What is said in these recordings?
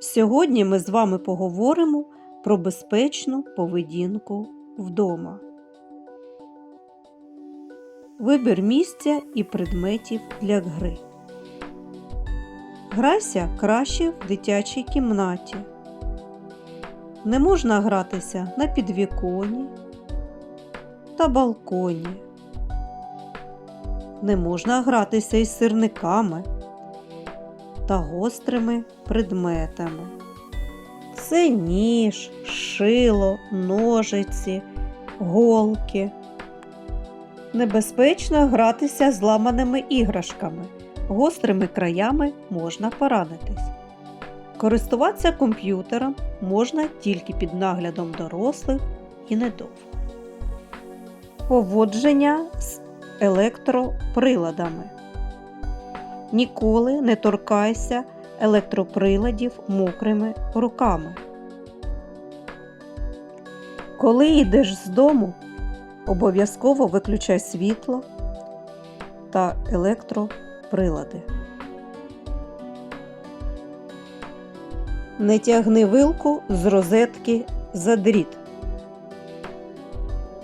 Сьогодні ми з вами поговоримо про безпечну поведінку вдома. Вибір місця і предметів для гри. Грайся краще в дитячій кімнаті. Не можна гратися на підвіконі та балконі. Не можна гратися із сирниками та гострими предметами. Це ніж, шило, ножиці, голки. Небезпечно гратися з ламаними іграшками. Гострими краями можна поранитись. Користуватися комп'ютером можна тільки під наглядом дорослих і недовго. Поводження з електроприладами. Ніколи не торкайся електроприладів мокрими руками. Коли йдеш з дому, обов'язково виключай світло та електроприлади. Не тягни вилку з розетки за дріт.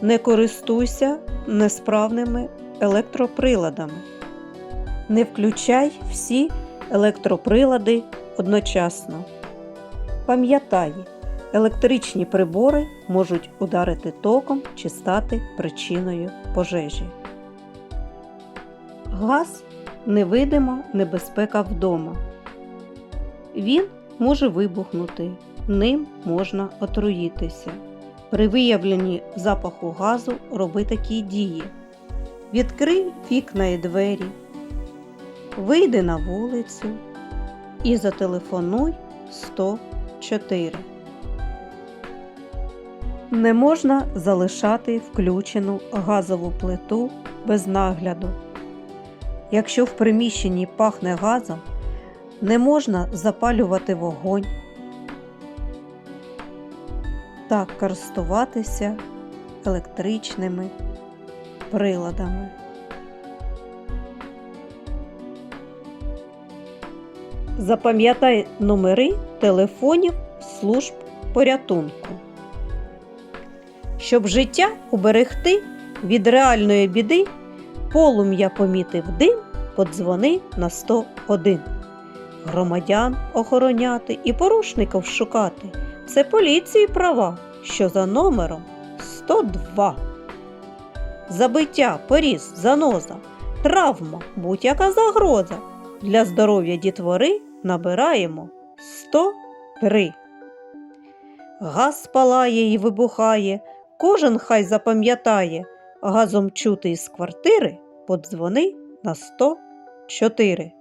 Не користуйся несправними електроприладами. Не включай всі електроприлади одночасно. Пам'ятай, електричні прибори можуть ударити током чи стати причиною пожежі. Газ невидима небезпека вдома. Він може вибухнути, ним можна отруїтися. При виявленні запаху газу роби такі дії. Відкрий вікна і двері, вийди на вулицю і зателефонуй 104. Не можна залишати включену газову плиту без нагляду. Якщо в приміщенні пахне газом, не можна запалювати вогонь та користуватися електричними приладами. Запам'ятай номери телефонів служб порятунку. Щоб життя уберегти від реальної біди, полум'я помітив дим, подзвони на 101. Громадян охороняти і порушників шукати це поліції права, що за номером 102. Забиття, поріз, заноза, травма, будь-яка загроза. Для здоров'я дітвори набираємо 103. Газ палає і вибухає, кожен хай запам'ятає, газом чути із квартири подзвони на 104.